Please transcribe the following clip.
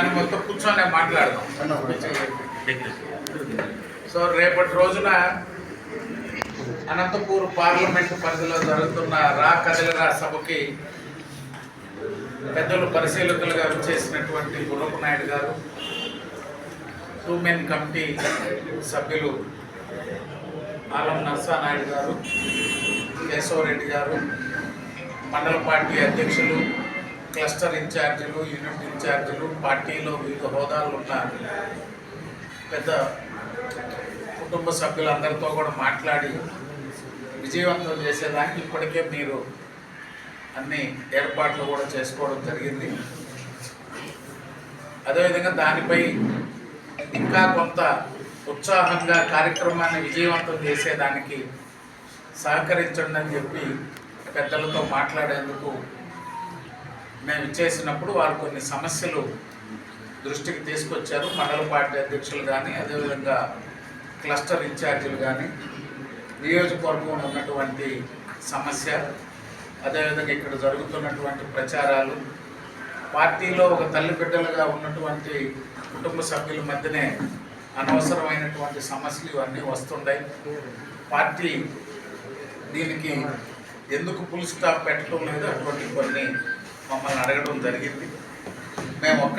కానీ మొత్తం కూర్చొని మాట్లాడదాం. సో రేపటి రోజున అనంతపూర్ పార్లమెంట్ పరిధిలో జరుగుతున్న రా కదిలరా సభకి పెద్దలు పరిశీలకులుగా చేసినటువంటి గురపు నాయుడు గారు రూమెన్ కమిటీ సభ్యులు ఆలం నర్సానాయుడు గారు కేశవరెడ్డి గారు మండల పార్టీ అధ్యక్షులు క్లస్టర్ ఇన్ఛార్జీలు యూనిట్ ఇన్ఛార్జీలు పార్టీలో వివిధ హోదాలు ఉన్న పెద్ద కుటుంబ సభ్యులందరితో కూడా మాట్లాడి విజయవంతం చేసేదానికి ఇప్పటికే మీరు అన్ని ఏర్పాట్లు కూడా చేసుకోవడం జరిగింది. అదేవిధంగా దానిపై ఇంకా కొంత ఉత్సాహంగా కార్యక్రమాన్ని విజయవంతం చేసేదానికి సహకరించండి అని చెప్పి పెద్దలతో మాట్లాడేందుకు మేము ఇచ్చేసినప్పుడు వారు కొన్ని సమస్యలు దృష్టికి తీసుకొచ్చారు. మండల పార్టీ అధ్యక్షులు కానీ అదేవిధంగా క్లస్టర్ ఇన్ఛార్జీలు కానీ నియోజకవర్గంలో ఉన్నటువంటి సమస్య అదేవిధంగా ఇక్కడ జరుగుతున్నటువంటి ప్రచారాలు పార్టీలో ఒక తల్లి బిడ్డలుగా ఉన్నటువంటి కుటుంబ సభ్యుల మధ్యనే అనవసరమైనటువంటి సమస్యలు ఇవన్నీ వస్తుంటాయి. పార్టీ దీనికి ఎందుకు ఫుల్ స్టాప్ పెట్టడం లేదు? అటువంటి కొన్ని మమ్మల్ని అడగడం జరిగింది. మేము ఒక్క